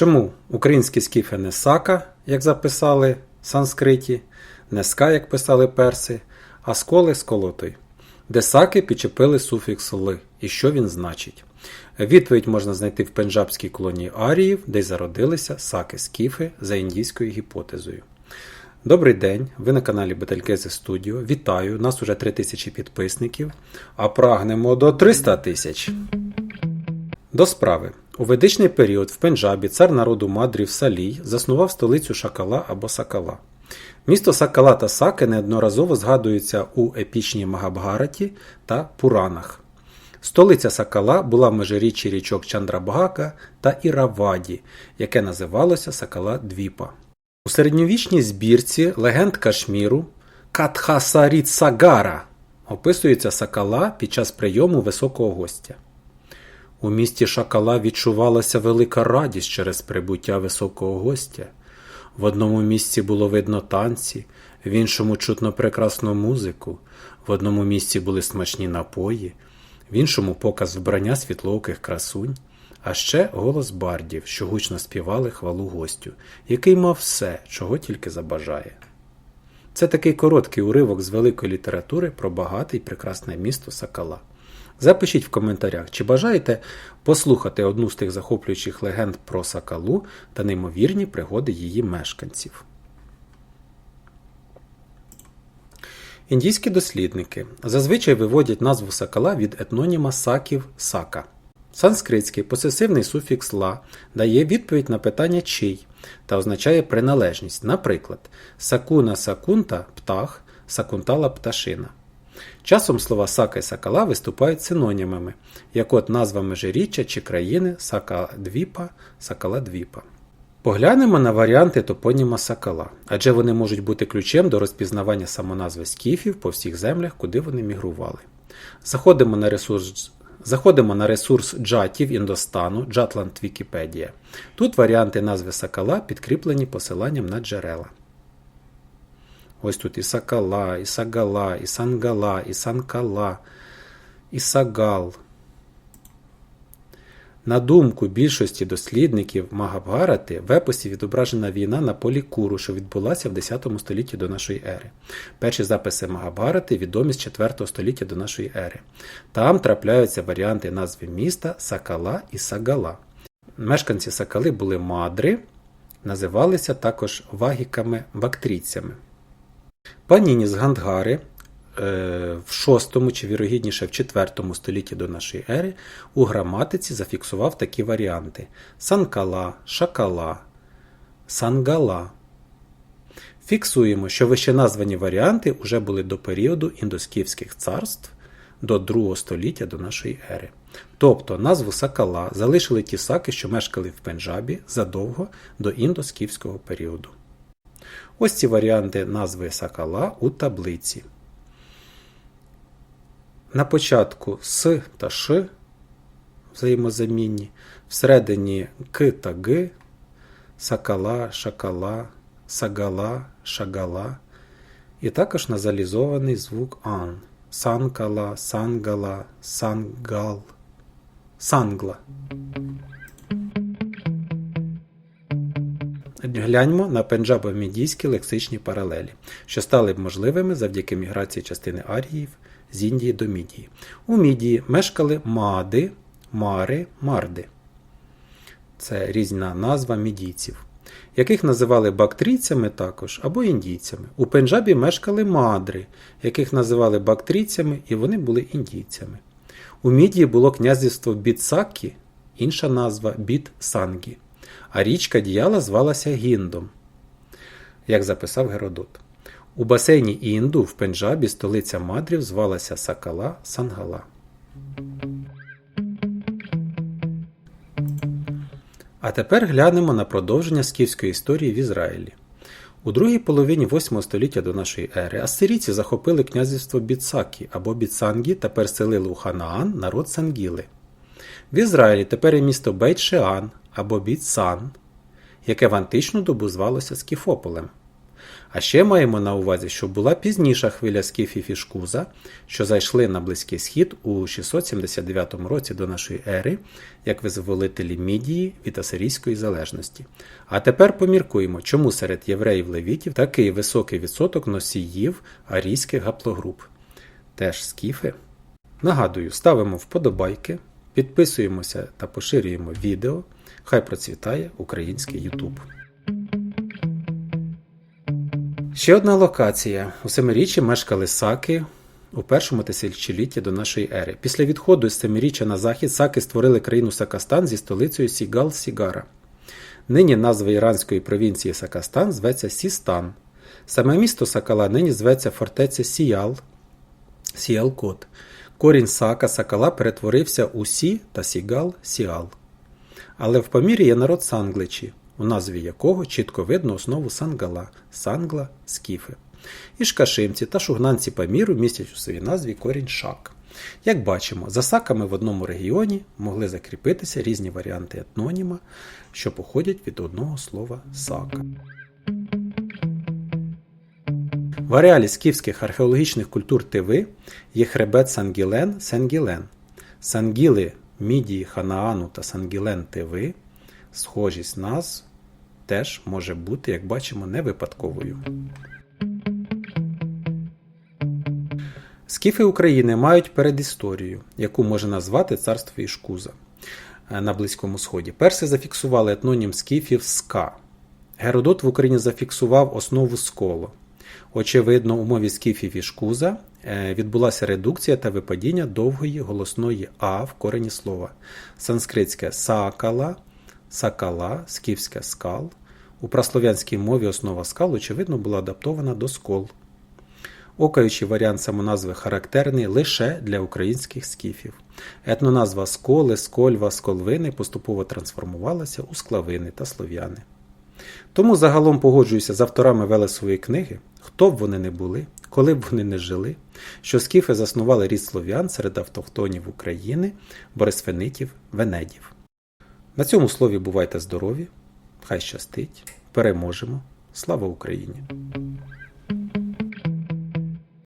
Чому українські скіфи не сака, як записали санскриті, не ска, як писали перси, а сколи з колотою, де саки підчепили суфікс ли і що він значить? Відповідь можна знайти в пенджабській колонії Аріїв, де й зародилися саки-скіфи за індійською гіпотезою. Добрий день, ви на каналі Бетелькези Студіо. Вітаю! Нас уже 3000 підписників, а прагнемо до 300 тисяч. До справи. У ведичний період в Пенджабі цар народу Мадрів Салій заснував столицю Шакала або Сакала. Місто Сакала та Саке неодноразово згадуються у епічній Магабгараті та Пуранах. Столиця Сакала була в межиріччі річок Чандрабгака та Іраваді, яке називалося Сакала Двіпа. У середньовічній збірці легенд Кашміру Катхасаріт Сагара описується Сакала під час прийому високого гостя. У місті Шакала відчувалася велика радість через прибуття високого гостя. В одному місці було видно танці, в іншому чутно прекрасну музику, в одному місці були смачні напої, в іншому показ вбрання світлооких красунь, а ще голос бардів, що гучно співали хвалу гостю, який мав все, чого тільки забажає. Це такий короткий уривок з великої літератури про багате і прекрасне місто Сакала. Запишіть в коментарях, чи бажаєте послухати одну з тих захоплюючих легенд про Сакалу та неймовірні пригоди її мешканців. Індійські дослідники зазвичай виводять назву Сакала від етноніма саків сака. Санскритський посесивний суфікс ла дає відповідь на питання чий та означає приналежність, наприклад, сакуна сакунта птах, сакунтала пташина. Часом слова сака і сакала виступають синонімами, як от назва межиріччя чи країни Сакадвіпа, Сакаладвіпа. Поглянемо на варіанти топоніма Сакала, адже вони можуть бути ключем до розпізнавання самоназви скіфів по всіх землях, куди вони мігрували. Заходимо на ресурс Заходимо на ресурс джатів Індостану, Джатланд Вікіпедія. Тут варіанти назви Сакала підкріплені посиланням на джерела. Ось тут і Сакала, і Сагала, і Сангала, і Санкала, і Сагал. На думку більшості дослідників Магабгарати, в епосі відображена війна на полі Куру, що відбулася в 10 столітті до нашої ери. Перші записи Магабгарати відомі з 4 століття до нашої ери. Там трапляються варіанти назви міста Сакала і Сагала. Мешканці Сакали були мадри, називалися також вагіками-бактрійцями. Паніні з Гандгари в 6 чи вірогідніше в 4 столітті до нашої ери у граматиці зафіксував такі варіанти: Санкала, Шакала, Сангала. Фіксуємо, що вищеназвані варіанти вже були до періоду індоскіфських царств до 2 століття до нашої ери. Тобто назву Сакала залишили ті саки, що мешкали в Пенджабі задовго до індоскіфського періоду. Ось ці варіанти назви Сакала у таблиці. На початку С та Ш взаємозамінні, всередині К та Г, Сакала, Шакала, Сагала, Шагала, і також назалізований звук Ан. Санкала, Сангала, Сангал, Сангла. Гляньмо на пенджабо-мідійські лексичні паралелі, що стали б можливими завдяки міграції частини аріїв з Індії до Мідії. У Мідії мешкали мади, мари, марди. Це різна назва мідійців, яких називали бактрійцями також або індійцями. У Пенджабі мешкали мадри, яких називали бактрійцями, і вони були індійцями. У Мідії було князівство Біцакі, інша назва Біт-Сангі, а річка Діяла звалася Гіндом, як записав Геродот. У басейні Інду в Пенджабі столиця мадрів звалася Сакала Сангала. А тепер глянемо на продовження скіфської історії в Ізраїлі. У другій половині 8 століття до нашої ери ассирійці захопили князівство Біцакі або Біцангі та переселили у Ханаан народ Сангіли. В Ізраїлі тепер є місто Бейт-Шеан або Біцан, яке в античну добу звалося Скіфополем. А ще маємо на увазі, що була пізніша хвиля скіфів і шкуза, що зайшли на Близький Схід у 679 році до нашої ери, як визволителі Мідії від асирійської залежності. А тепер поміркуємо, чому серед євреїв-левітів такий високий відсоток носіїв арійських гаплогруп. Теж скіфи. Нагадую, ставимо вподобайки, підписуємося та поширюємо відео. Хай процвітає український Ютуб. Ще одна локація. У семиріччі мешкали саки у першому тисячолітті до нашої ери. Після відходу з семиріччя на захід саки створили країну Сакастан зі столицею Сігал-Сігара. Нині назва іранської провінції Сакастан зветься Сістан. Саме місто Сакала нині зветься фортеця Сіял, Сіялкот. Корінь Сака Сакала перетворився у Сі та Сігал Сіал. Але в Памірі є народ Сангличі, у назві якого чітко видно основу Сангала, Сангла, Скіфи. І шкашимці та шугнанці Паміру містять у своїй назві корінь шак. Як бачимо, за саками в одному регіоні могли закріпитися різні варіанти етноніма, що походять від одного слова сака. В ареалі скіфських археологічних культур Тиви є хребет Сангілен Сенгілен. Сангіли Мідії, Ханаану та Сангілен Тиви. Схожість назв теж може бути, як бачимо, не випадковою. Скіфи України мають передісторію, яку можна назвати царство Ішкуза е, на Близькому Сході. Перси зафіксували етнонім скіфів ска. Геродот в Україні зафіксував основу сколо. Очевидно, у мові скіфів і шкуза е, відбулася редукція та випадіння довгої голосної А в корені слова. Санскритське сакала, сакала, скіфське скал. У праслов'янській мові основа скал, очевидно, була адаптована до скол. Окаючий варіант самоназви характерний лише для українських скіфів. Етноназва сколи, скольва, сколвини поступово трансформувалася у склавини та слов'яни. Тому загалом погоджуюся з авторами Велесової книги, хто б вони не були, коли б вони не жили, що скіфи заснували рід слов'ян серед автохтонів України, борисфенитів, венедів. На цьому слові бувайте здорові, хай щастить, переможемо. Слава Україні!